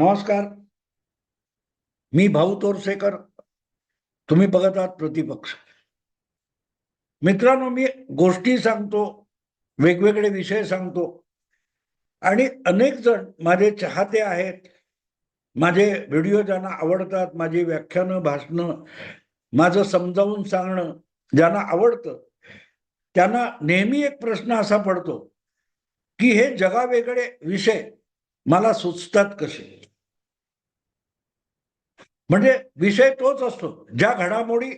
नमस्कार. मी भाऊ तोरसेकर. तुम्ही बघत आहात प्रतिपक्ष. मित्रांनो मी गोष्टी सांगतो वेगवेगळे विषय सांगतो. आणि अनेक जण माझे चाहते आहेत. माझे व्हिडिओ ज्यांना आवडतात माझी व्याख्यानं भाषणं माझं समजावून सांगणं ज्यांना आवडतं त्यांना नेहमी एक प्रश्न असा पडतो की हे जगावेगळे विषय मला सुचतात कसे? म्हणजे विषय तोच असतो. ज्या घडामोडी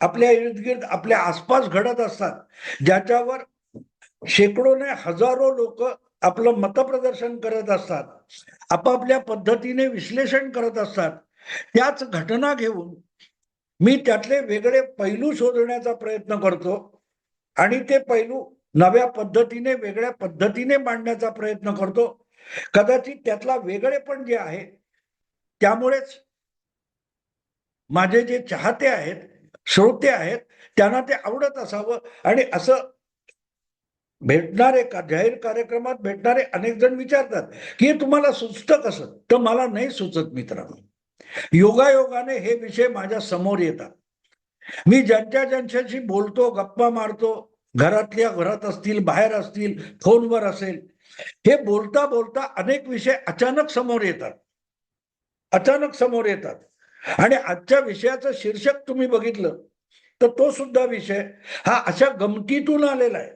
आपल्या इर्दगिर्द आपल्या आसपास घडत असतात ज्याच्यावर शेकडोने हजारो लोक आपलं मतप्रदर्शन करत असतात आपापल्या पद्धतीने विश्लेषण करत असतात त्याच घटना घेऊन मी त्यातले वेगळे पैलू शोधण्याचा प्रयत्न करतो आणि ते पैलू नव्या पद्धतीने वेगळ्या पद्धतीने मांडण्याचा प्रयत्न करतो. कदाचित त्यातला वेगळेपण जे आहे त्यामुळेच माझे जे चाहते आहेत श्रोते आहेत त्यांना ते आवडत असावं. आणि असं भेटणारे का जाहीर कार्यक्रमात भेटणारे अनेक जण विचारतात की हे तुम्हाला सुचतं कसं? तर मला नाही सुचत मित्रांनो. योगायोगाने हे विषय माझ्यासमोर येतात. मी ज्यांच्या ज्यांच्याशी बोलतो गप्पा मारतो घरातल्या घरात असतील बाहेर असतील फोनवर असेल हे बोलता बोलता अनेक विषय अचानक समोर येतात. अचानक समोर येतात. आणि आजच्या विषयाचं शीर्षक तुम्ही बघितलं तर तो सुद्धा विषय हा अशा गमतीतून आलेला आहे.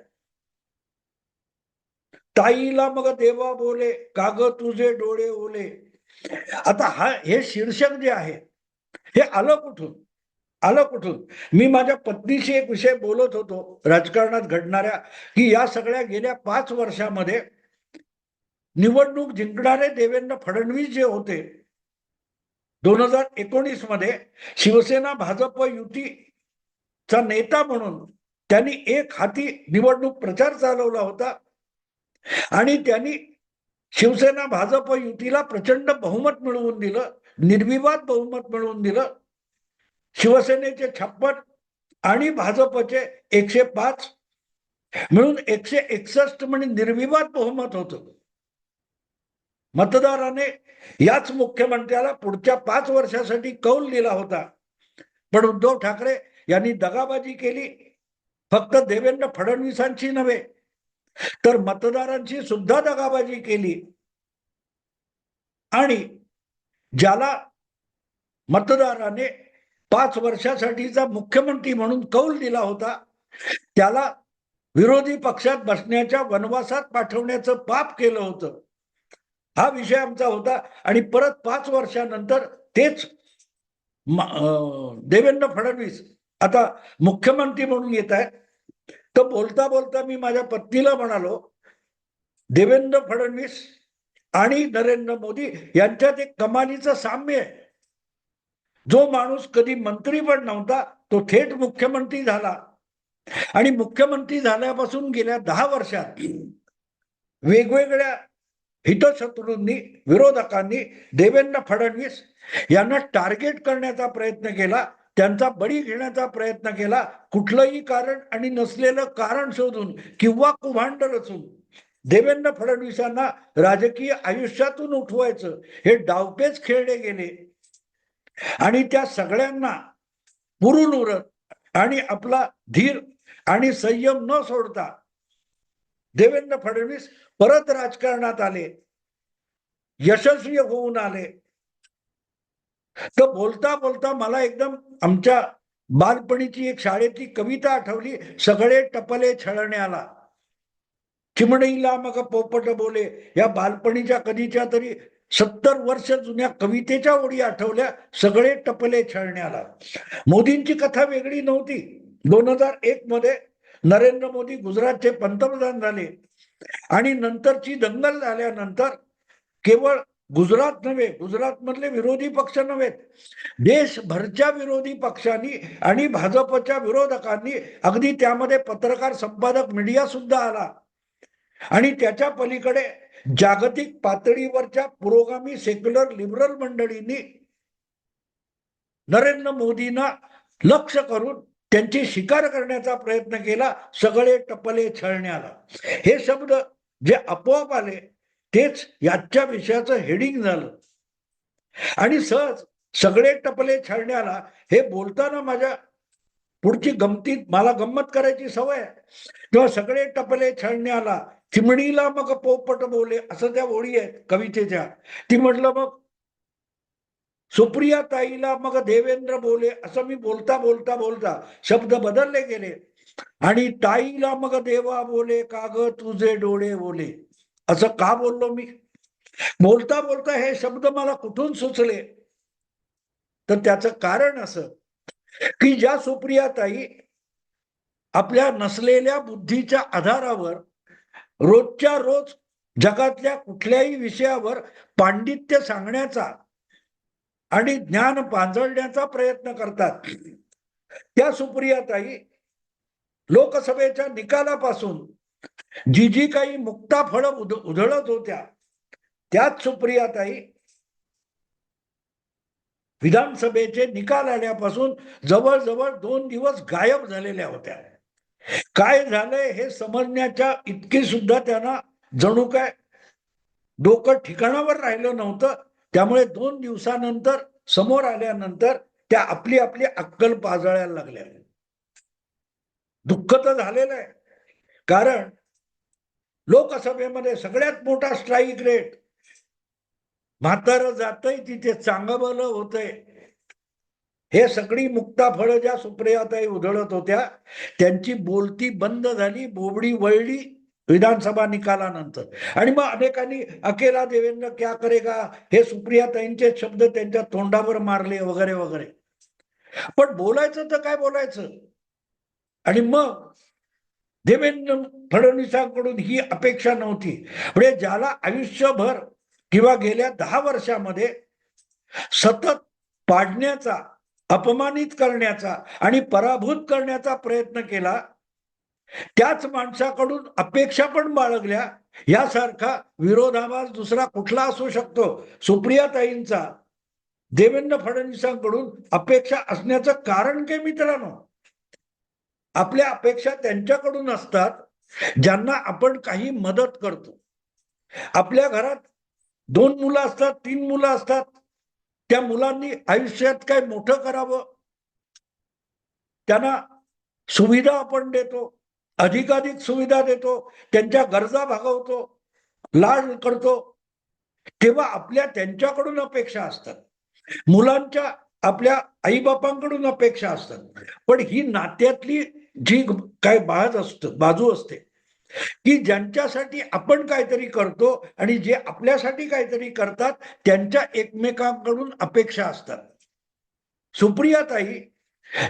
ताईला मग देवा बोले काग तुझे डोळे ओले. आता हा हे शीर्षक जे आहे हे आलं कुठून? आलं कुठून? मी माझ्या पत्नीशी एक विषय बोलत होतो राजकारणात घडणाऱ्या की या सगळ्या गेल्या पाच वर्षामध्ये निवडणूक जिंकणारे देवेंद्र फडणवीस जे होते दोन हजार एकोणीसमध्ये शिवसेना भाजप युतीचा नेता म्हणून त्यांनी एक हाती निवडणूक प्रचार चालवला होता. आणि त्यांनी शिवसेना भाजप युतीला प्रचंड बहुमत मिळवून दिलं निर्विवाद बहुमत मिळवून दिलं. शिवसेनेचे छप्पन आणि भाजपचे एकशे पाच मिळून एकशे एकसष्ट म्हणजे निर्विवाद बहुमत होतं. मतदाराने याच मुख्यमंत्र्याला पुढच्या पाच वर्षासाठी कौल दिला होता. पण उद्धव ठाकरे यांनी दगाबाजी केली. फक्त देवेंद्र फडणवीसांची नव्हे तर मतदारांची सुद्धा दगाबाजी केली. आणि ज्याला मतदाराने पाच वर्षासाठीचा मुख्यमंत्री म्हणून कौल दिला होता त्याला विरोधी पक्षात बसण्याच्या वनवासात पाठवण्याचं पाप केलं होतं. हा विषय आमचा होता. आणि परत पाच वर्षानंतर तेच देवेंद्र फडणवीस आता मुख्यमंत्री म्हणून येत आहेत. तर बोलता बोलता मी माझ्या पत्नीला म्हणालो देवेंद्र फडणवीस आणि नरेंद्र मोदी यांच्यात एक कमालीचं साम्य आहे. जो माणूस कधी मंत्री पण नव्हता तो थेट मुख्यमंत्री झाला. आणि मुख्यमंत्री झाल्यापासून गेल्या दहा वर्षात वेगवेगळ्या हितशत्रूंनी विरोधकांनी देवेंद्र फडणवीस यांना टार्गेट करण्याचा प्रयत्न केला त्यांचा बळी घेण्याचा प्रयत्न केला कुठलंही कारण आणि नसलेलं कारण शोधून किंवा कुभांड रचून देवेंद्र फडणवीसांना राजकीय आयुष्यातून उठवायचं हे डावपेच खेळले गेले. आणि त्या सगळ्यांना पुरून उरत आणि आपला धीर आणि संयम न सोडता देवेंद्र फडणवीस परत राजकारणात आले यशस्वी होऊन आले. तर बोलता बोलता मला एकदम आमच्या बालपणीची एक शाळेतली कविता आठवली सगळे टपले छळण्याला. चिमणीला मग पोपट बोले या बालपणीच्या कधीच्या तरी सत्तर वर्ष जुन्या कवितेच्या ओळी आठवल्या सगळे टपले छळण्याला. मोदींची कथा वेगळी नव्हती. दोन हजार एक मध्ये नरेंद्र मोदी गुजरातचे पंतप्रधान झाले. आणि नंतरची दंगल झाल्यानंतर केवळ गुजरात नव्हे गुजरात मधले विरोधी पक्ष नव्हे देशभरच्या विरोधी पक्षांनी आणि भाजपच्या विरोधकांनी अगदी त्यामध्ये पत्रकार संपादक मीडिया सुद्धा आला. आणि त्याच्या पलीकडे जागतिक पातळीवरच्या पुरोगामी सेक्युलर लिबरल मंडळींनी नरेंद्र मोदींना लक्ष करून त्यांची शिकार करण्याचा प्रयत्न केला सगळे टपले छळण्याला. हे शब्द जे आपोआप आले तेच याच्या विषयाचं हेडिंग झालं. आणि सहज सगळे टपले छळण्याला हे बोलताना माझ्या पुढची गमतीत मला गंमत करायची सवय आहे. तेव्हा सगळे टपले छळण्याला चिमणीला मग पोपट बोले असं त्या ओळी आहेत कवितेच्या. ती म्हटलं मग सुप्रिया ताईला मग देवेंद्र बोले असं मी बोलता बोलता बोलता शब्द बदलले गेले. आणि ताईला मग देवा बोले काग तुझे डोळे बोले असं का बोललो मी? बोलता बोलता हे शब्द मला कुठून सुचले? तर त्याचं कारण असं की ज्या सुप्रिया ताई आपल्या नसलेल्या बुद्धीच्या आधारावर रोजच्या रोज जगातल्या कुठल्याही विषयावर पांडित्य सांगण्याचा आणि ज्ञान पांजळण्याचा प्रयत्न करतात. त्या सुप्रियाताई लोकसभेच्या निकालापासून जी जी काही मुक्ता फळं उध उधळत होत्या त्याच सुप्रियाताई विधानसभेचे निकाल आल्यापासून जवळजवळ दोन दिवस गायब झालेल्या होत्या. काय झालंय हे समजण्याच्या इतकी सुद्धा त्यांना जणू काय डोकं ठिकाणावर राहिलं नव्हतं. त्यामुळे दोन दिवसानंतर समोर आल्यानंतर त्या आपली आपली अक्कल पाजळायला लागल्या. दुःख तर झालेलं आहे. कारण लोकसभेमध्ये सगळ्यात मोठा स्ट्राईक रेट म्हातारं जातय तिथे चांगलं होतंय. हे सगळी मुक्ता फळं ज्या सुप्रियाताई उधळत होत्या त्यांची बोलती बंद झाली बोबडी वळली विधानसभा निकालानंतर. आणि मग अनेकांनी अकेला देवेंद्र क्या करेगा? हे सुप्रिया ताईंचे शब्द त्यांच्या तोंडावर मारले वगैरे वगैरे. पण बोलायचं तर काय बोलायचं? आणि मग देवेंद्र फडणवीसांकडून ही अपेक्षा नव्हती. म्हणजे ज्याला आयुष्यभर किंवा गेल्या दहा वर्षामध्ये सतत पाडण्याचा अपमानित करण्याचा आणि पराभूत करण्याचा प्रयत्न केला त्याच माणसाकडून अपेक्षा पण बाळगल्या. यासारखा विरोधाभास दुसरा कुठला असू शकतो? सुप्रियाताईंचा देवेंद्र फडणवीसांकडून अपेक्षा असण्याचं कारण काय मित्रांनो? आपल्या अपेक्षा त्यांच्याकडून असतात ज्यांना आपण काही मदत करतो. आपल्या घरात दोन मुलं असतात तीन मुलं असतात. त्या मुलांनी आयुष्यात काय मोठं करावं? त्यांना सुविधा आपण देतो. अधिकाधिक सुविधा देतो त्यांच्या गरजा भागवतो लाड करतो. तेव्हा आपल्या त्यांच्याकडून अपेक्षा असतात. मुलांच्या आपल्या आईबापांकडून अपेक्षा असतात. पण ही नात्यातली जी काय बाज असत बाजू असते की ज्यांच्यासाठी आपण काहीतरी करतो आणि जे आपल्यासाठी काहीतरी करतात त्यांच्या एकमेकांकडून अपेक्षा असतात. सुप्रियाताई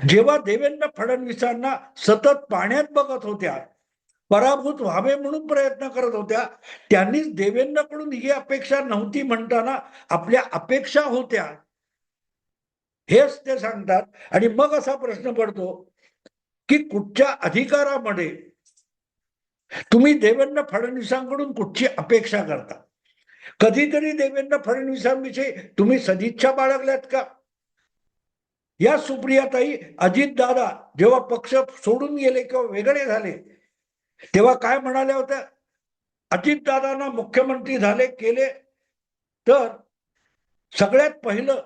जेव्हा देवेंद्र फडणवीसांना सतत पाण्यात बघत होत्या पराभूत व्हावे म्हणून प्रयत्न करत होत्या त्यांनीच देवेंद्रकडून ही अपेक्षा नव्हती म्हणताना आपल्या अपेक्षा होत्या. हेच ते सांगतात. आणि मग असा प्रश्न पडतो की कुठच्या अधिकारामध्ये तुम्ही देवेंद्र फडणवीसांकडून कुठची अपेक्षा करता? कधीतरी देवेंद्र फडणवीसांविषयी तुम्ही सदिच्छा बाळगल्यात का? या सुप्रियाताई अजितदादा जेव्हा पक्ष सोडून गेले किंवा वेगळे झाले तेव्हा काय म्हणाल्या होत्या? अजितदादांना मुख्यमंत्री झाले केले. तर सगळ्यात पहिलं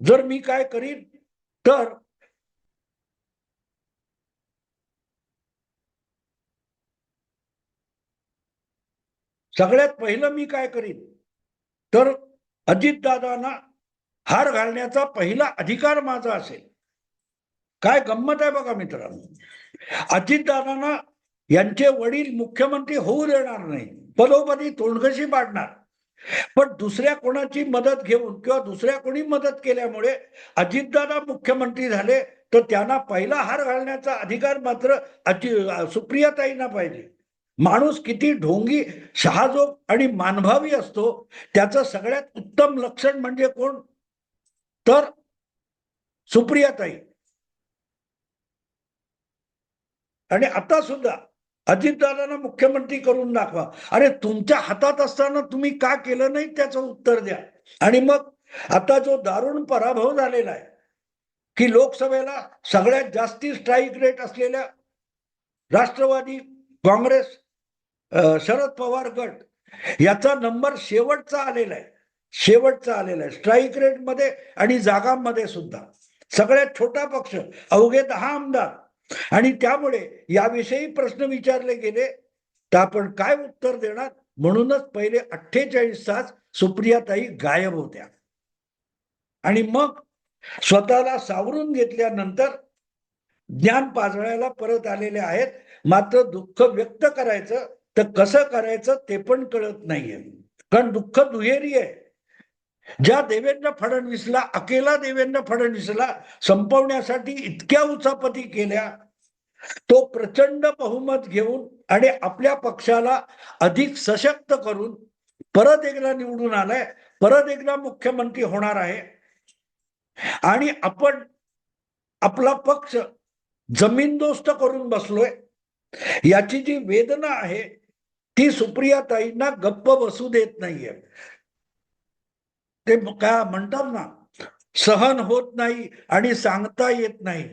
जर मी काय करीन तर सगळ्यात पहिलं मी काय करीन तर अजितदादांना हार घालण्याचा पहिला अधिकार माझा असेल. काय गंमत आहे बघा मित्रांनो. अजितदादांना यांचे वडील मुख्यमंत्री होऊ देणार नाही. पदोपदी तोंडगशी पाडणार. पण दुसऱ्या कोणाची मदत घेऊन किंवा दुसऱ्या कोणी मदत केल्यामुळे अजितदादा मुख्यमंत्री झाले तर त्यांना पहिला हार घालण्याचा अधिकार मात्र अजि सुप्रियाताईंना पाहिजे. माणूस किती ढोंगी शहाजोग आणि मानभावी असतो त्याचं सगळ्यात उत्तम लक्षण म्हणजे कोण? तर सुप्रियाताई. आणि आता सुद्धा अजितदादांना मुख्यमंत्री करून दाखवा. अरे तुमच्या हातात असताना तुम्ही का केलं नाही त्याचं उत्तर द्या. आणि मग आता जो दारुण पराभव झालेला आहे की लोकसभेला सगळ्यात जास्ती स्ट्राईक रेट असलेल्या राष्ट्रवादी काँग्रेस शरद पवार गट याचा नंबर शेवटचा आलेला आहे. शेवटचा आलेला आहे. स्ट्राईक रेटमध्ये आणि जागांमध्ये सुद्धा. सगळ्यात छोटा पक्ष अवघे दहा आमदार. आणि त्यामुळे याविषयी प्रश्न विचारले गेले तर आपण काय उत्तर देणार? म्हणूनच पहिले अठ्ठेचाळीस तास सुप्रियाताई गायब होत्या. आणि मग स्वतःला सावरून घेतल्यानंतर ज्ञान पाजळायला परत आलेले आहेत. मात्र दुःख व्यक्त करायचं तर कसं करायचं ते पण कळत नाहीये. कारण दुःख दुहेरी आहे. ज्या देवेंद्र फडणवीसला अकेला देवेंद्र फडणवीसला संपवण्यासाठी इतक्या उचापती केल्या तो प्रचंड बहुमत घेऊन आणि आपल्या पक्षाला अधिक सशक्त करून परत एकदा निवडून आलाय परत एकदा मुख्यमंत्री होणार आहे. आणि आपण आपला पक्ष जमीनदोस्त करून बसलोय. याची जी वेदना आहे ती सुप्रियाताईंना गप्प बसू देत नाहीये. ते काय म्हणतात ना सहन होत नाही आणि सांगता येत नाही.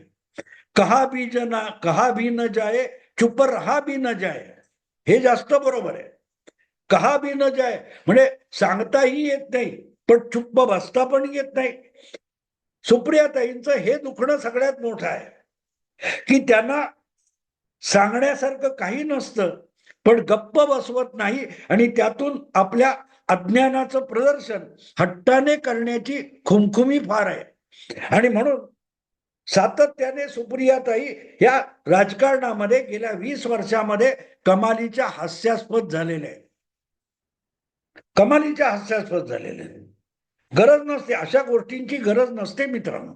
कहा भी जना कहा भी न जाए चुप रहा भी न जाए. हे जास्त बरोबर आहे. कहा भी न जाय म्हणजे सांगताही येत नाही पण चुप्प बसता पण येत नाही. सुप्रियाताईंचं हे दुखणं सगळ्यात मोठं आहे. की त्यांना सांगण्यासारखं काही नसतं पण गप्प बसवत नाही आणि त्यातून आपल्या अज्ञानाचं प्रदर्शन हट्टाने करण्याची खुमखुमी फार आहे. आणि म्हणून सातत्याने सुप्रियाताई या राजकारणामध्ये गेल्या वीस वर्षामध्ये कमालीच्या हास्यास्पद झालेल्या आहेत. कमालीच्या हास्यास्पद झालेल्या आहेत. गरज नसते अशा गोष्टींची गरज नसते मित्रांनो.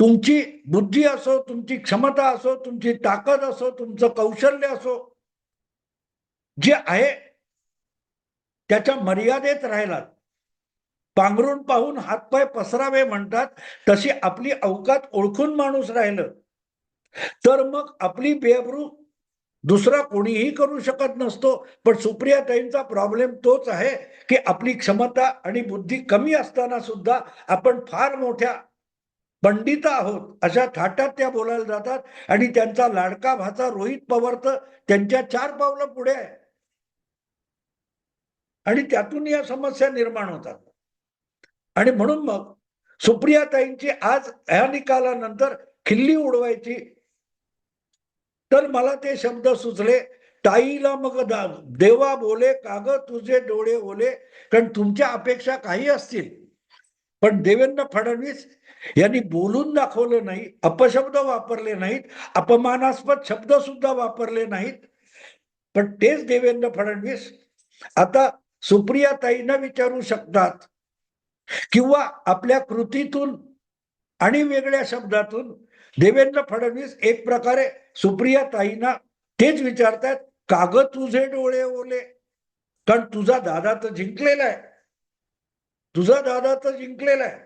तुमची बुद्धी असो तुमची क्षमता असो तुमची ताकद असो तुमचं कौशल्य असो जे आहे त्याच्या मर्यादेत राहिलात. पांघरून पाहून हातपाय पसरावे म्हणतात तशी आपली अवकात ओळखून माणूस राहिलं. तर मग आपली बेअब्रू दुसरा कोणीही करू शकत नसतो पण सुप्रिया ताईंचा प्रॉब्लेम तोच आहे की आपली क्षमता आणि बुद्धी कमी असताना सुद्धा आपण फार मोठ्या पंडित आहोत अशा थाटात त्या बोलायला जातात आणि त्यांचा लाडका भाचा रोहित पवार तर त्यांच्या चार पावलं पुढे आहे. आणि त्यातून या समस्या निर्माण होतात. आणि म्हणून मग सुप्रियाताईंची आज ह्या निकालानंतर खिल्ली उडवायची. तर मला ते शब्द सुचले ताईला मग देवा बोले काग तुझे डोळे ओले कारण तुमच्या अपेक्षा काही असतील. पण देवेंद्र फडणवीस यांनी बोलून दाखवलं नाही अपशब्द वापरले नाहीत अपमानास्पद शब्द सुद्धा वापरले नाहीत. पण तेच देवेंद्र फडणवीस आता सुप्रियाताईंना विचारू शकतात. किंवा आपल्या कृतीतून आणि वेगळ्या शब्दातून देवेंद्र फडणवीस एक प्रकारे सुप्रिया ताईंना तेच विचारतात काग तुझे डोळे ओले कारण तुझा दादा तर जिंकलेला आहे. तुझा दादा तर जिंकलेला आहे.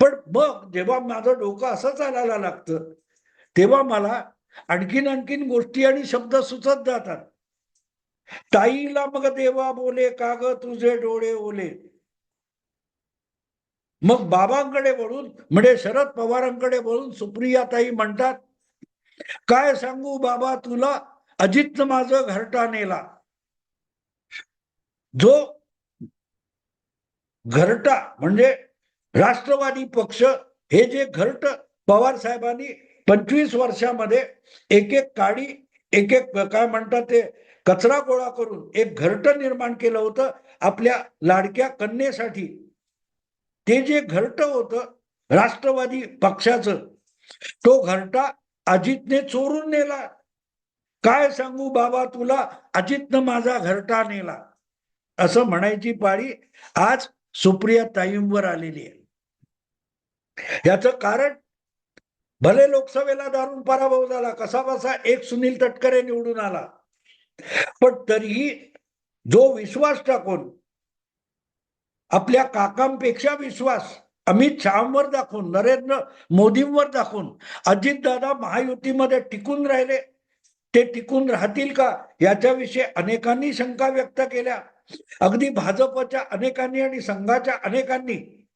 पण मग जेव्हा माझं डोकं असं चालायला लागतं तेव्हा मला आणखीन आणखीन गोष्टी आणि शब्द सुचत जातात. ताईला मग देवा बोले काग तुझे डोळे ओले. मग बाबांकडे वळून म्हणजे शरद पवारांकडे वळून सुप्रियाताई म्हणतात काय सांगू बाबा तुला? अजित माझं घरटा नेला. जो घरटा म्हणजे राष्ट्रवादी पक्ष हे जे घरट पवार साहेबांनी पंचवीस वर्षामध्ये एक एक काडी एक एक काय म्हणतात ते कचरा गोळा करून एक घरट निर्माण केलं होतं. आपल्या लाडक्या कन्येसाठी. ते जे घरट होतं राष्ट्रवादी पक्षाचं तो घरटा अजितने चोरून नेला. काय सांगू बाबा तुला? अजितनं माझा घरटा नेला. असं म्हणायची पाळी आज सुप्रिया ताईंवर आलेली आहे. याचं कारण भले लोकसभेला दारुण पराभव झाला कसा बसा एक सुनील तटकरे निवडून आला. पण तरीही जो विश्वास टाकून आपल्या काकांपेक्षा विश्वास अमित शहावर दाखवून नरेंद्र मोदींवर दाखवून अजितदादा महायुतीमध्ये टिकून राहिले ते टिकून राहतील का याच्याविषयी अनेकांनी शंका व्यक्त केल्या. अगदी भाजपच्या अनेकांनी आणि संघाच्या अनेकांनी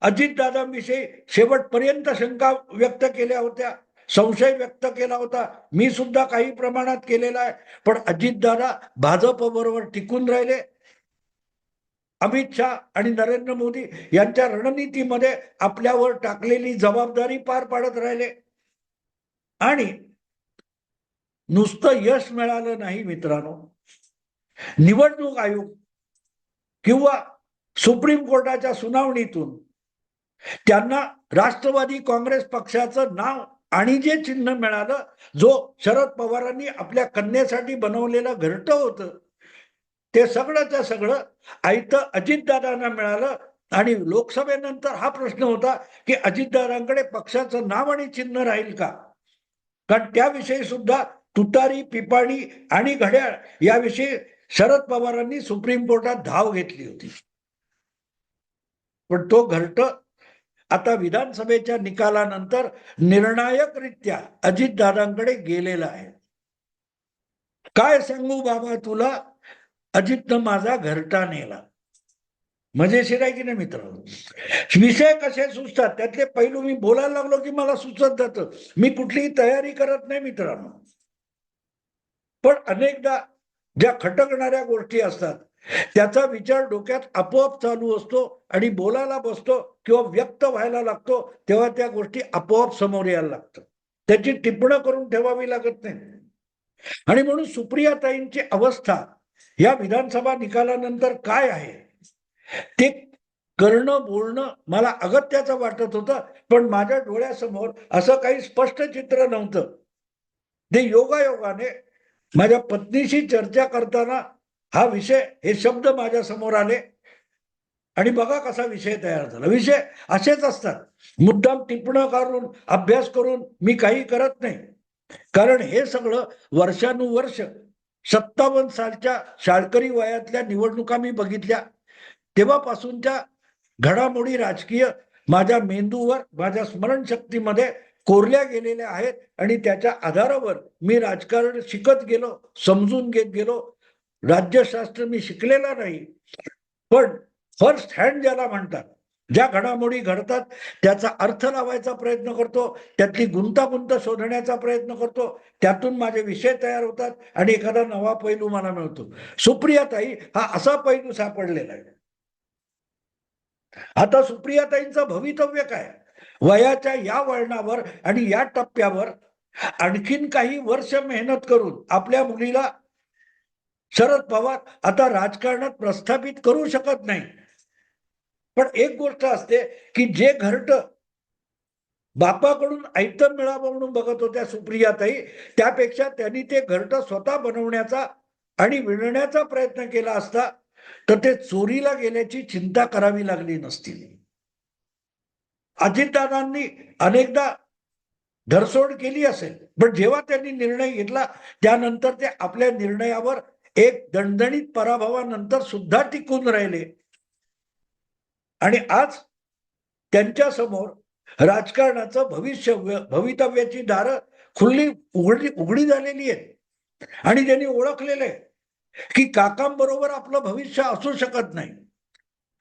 अजितदादांविषयी शेवटपर्यंत शंका व्यक्त केल्या होत्या. संशय व्यक्त केला होता. मी सुद्धा काही प्रमाणात केलेला आहे. पण अजितदादा भाजप बरोबर टिकून राहिले. अमित शहा आणि नरेंद्र मोदी यांच्या रणनीतीमध्ये आपल्यावर टाकलेली जबाबदारी पार पाडत राहिले. आणि नुसतं यश मिळालं नाही मित्रांनो. निवडणूक आयोग किंवा सुप्रीम कोर्टाच्या सुनावणीतून त्यांना राष्ट्रवादी काँग्रेस पक्षाचं नाव आणि जे चिन्ह मिळालं जो शरद पवारांनी आपल्या कन्यासाठी बनवलेलं घरट होतं ते सगळंच्या सगळं आयतं अजितदादांना मिळालं. आणि लोकसभेनंतर हा प्रश्न होता की अजितदादांकडे पक्षाचं नाव आणि चिन्ह राहील का? कारण त्याविषयी सुद्धा तुतारी पिपाणी आणि घड्याळ याविषयी शरद पवारांनी सुप्रीम कोर्टात धाव घेतली होती. पण तो घरट आता विधानसभेच्या निकालानंतर निर्णायकरित्या अजितदादांकडे गेलेला आहे. काय सांगू बाबा तुला? अजितनं माझा घरटा नेला. म्हणजे मजेशीर आहे की नाही मित्र? विषय कसे सुचतात? त्यातले पैलू मी बोलायला लागलो की मला सुचत जातं. मी कुठलीही तयारी करत नाही मित्रांनो. पण अनेकदा ज्या खटकणाऱ्या गोष्टी असतात त्याचा विचार डोक्यात आपोआप चालू असतो आणि बोलायला बसतो किंवा व्यक्त व्हायला लागतो तेव्हा त्या गोष्टी आपोआप समोर यायला लागतात. त्याची टिप्पणं करून ठेवावी लागत नाही. आणि म्हणून सुप्रियाताईंची अवस्था या विधानसभा निकालानंतर काय आहे? ते करणं बोलणं मला अगत्याचं वाटत होतं पण माझ्या डोळ्यासमोर असं काही स्पष्ट चित्र नव्हतं. ते योगायोगाने माझ्या पत्नीशी चर्चा करताना हा विषय हे शब्द माझ्यासमोर आले. आणि बघा कसा विषय तयार झाला. विषय असेच असतात. मुद्दाम टिपणं करून अभ्यास करून मी काही करत नाही. कारण हे सगळं वर्षानुवर्ष सत्तावन्न सालच्या शाळकरी वयातल्या निवडणुका मी बघितल्या. तेव्हापासूनच्या घडामोडी राजकीय माझ्या मेंदूवर माझ्या स्मरणशक्तीमध्ये कोरल्या गेलेल्या आहेत. आणि त्याच्या आधारावर मी राजकारण शिकत गेलो समजून घेत गेलो. राज्यशास्त्र मी शिकलेला नाही पण फर्स्ट हँड ज्याला म्हणतात ज्या घडामोडी घडतात त्याचा अर्थ लावायचा प्रयत्न करतो त्यातली गुंतागुंत शोधण्याचा प्रयत्न करतो त्यातून माझे विषय तयार होतात आणि एखादा नवा पैलू मला मिळतो. सुप्रियाताई हा असा पैलू सापडलेला आहे. आता सुप्रियाताईंचं भवितव्य काय? वयाच्या या वळणावर आणि या टप्प्यावर आणखीन काही वर्ष मेहनत करून आपल्या मुलीला शरद पवार आता राजकारणात प्रस्थापित करू शकत नाही. पण एक गोष्ट असते की जे घरट बापाकडून ऐतं मिळावं म्हणून बघत होत्या सुप्रियाताई त्यापेक्षा त्यांनी ते घरट स्वतः बनवण्याचा आणि विणण्याचा प्रयत्न केला असता तर ते चोरीला गेल्याची चिंता करावी लागली नसती. अजितदादांनी अनेकदा धरसोड केली असेल पण जेव्हा त्यांनी निर्णय घेतला त्यानंतर ते आपल्या निर्णयावर एक दणदणीत पराभवानंतर सुद्धा टिकून राहिले. आणि आज त्यांच्यासमोर राजकारणाचं भविष्य भवितव्याची दारं खुल्ली उघडी उघडी झालेली आहेत. आणि त्यांनी ओळखलेलं आहे की काकांबरोबर आपलं भविष्य असू शकत नाही.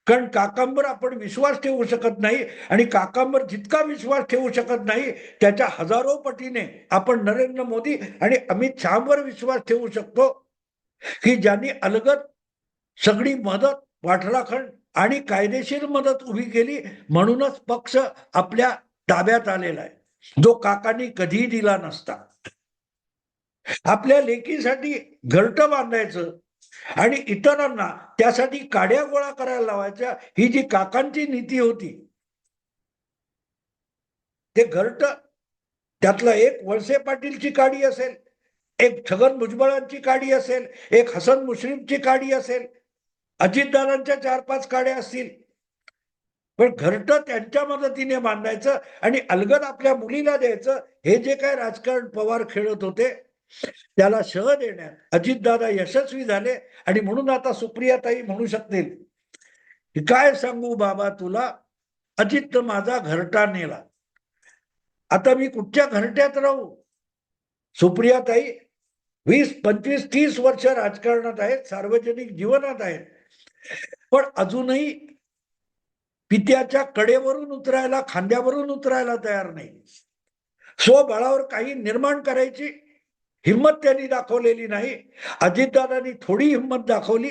कारण काकांवर आपण विश्वास ठेवू शकत नाही आणि काकांवर जितका विश्वास ठेवू शकत नाही त्याच्या हजारो पटीने आपण नरेंद्र मोदी आणि अमित शहावर विश्वास ठेवू शकतो. की ज्यांनी अलगत सगळी मदत वाटलाखंड आणि कायदेशीर मदत उभी केली म्हणूनच पक्ष आपल्या ताब्यात आलेला आहे. जो काकांनी कधीही दिला नसता. आपल्या लेकीसाठी घरट बांधायचं आणि इतरांना त्यासाठी काड्या गोळा करायला लावायच्या ही जी काकांची नीती होती. ते घरट त्यातलं एक वळसे पाटीलची काडी असेल एक छगन भुजबळांची काडी असेल एक हसन मुश्रीफची काडी असेल अजितदारांच्या चार पाच काड्या असतील. पण घरट त्यांच्या मदतीने मांडायचं आणि अलगद आपल्या मुलीला द्यायचं हे जे काय राजकारण पवार खेळत होते त्याला शह देण्यात अजितदादा यशस्वी झाले आणि म्हणून आता सुप्रियाताई म्हणू शकतील काय सांगू बाबा तुला? अजित माझा घरटा नेला. आता मी कुठच्या घरट्यात राहू? सुप्रियाताई वीस पंचवीस तीस वर्ष राजकारणात आहेत सार्वजनिक जीवनात आहेत. पण अजूनही पित्याच्या कडेवरून उतरायला खांद्यावरून उतरायला तयार नाही. स्वबळावर काही निर्माण करायची हिंमत त्यांनी दाखवलेली नाही. अजितदादांनी थोडी हिंमत दाखवली.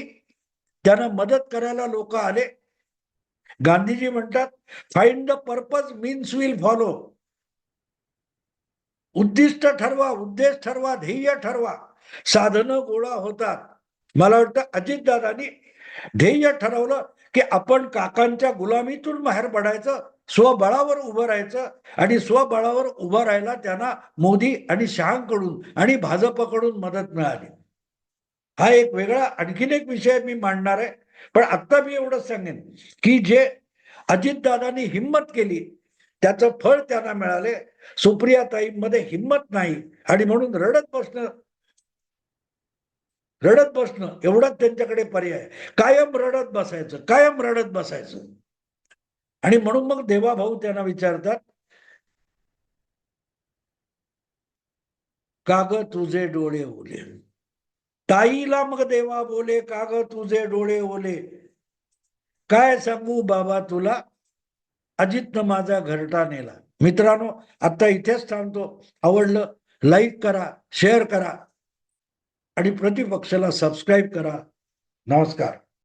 त्यांना मदत करायला लोक आले. गांधीजी म्हणतात find the purpose means will follow उद्दिष्ट ठरवा उद्देश ठरवा ध्येय ठरवा. साधनं गोळा होतात. मला वाटतं अजितदादांनी ध्येय ठरवलं की आपण काकांच्या गुलामीतून बाहेर पडायचं स्वबळावर उभं राहायचं आणि स्वबळावर उभं राहायला त्यांना मोदी आणि शहांकडून आणि भाजपकडून मदत मिळाली. हा एक वेगळा आणखीन एक विषय मी मांडणार आहे. पण आत्ता मी एवढंच सांगेन की जे अजितदादांनी हिंमत केली त्याचं फळ त्यांना मिळाले. सुप्रियाताईंमध्ये हिंमत नाही. आणि म्हणून रडत बसणं रडत बसणं एवढाच त्यांच्याकडे पर्याय. कायम रडत बसायचं कायम रडत बसायचं. आणि म्हणून मग देवा भाऊ त्यांना विचारतात काग तुझे डोळे ओले. ताईला मग देवा बोले काग तुझे डोळे ओले. काय सांगू बाबा तुला? अजितनं माझा घरटा नेला. मित्रांनो आता इथेच थांबतो. आवडलं लाईक करा शेअर करा आणि प्रतिपक्षाला सबस्क्राईब करा. नमस्कार.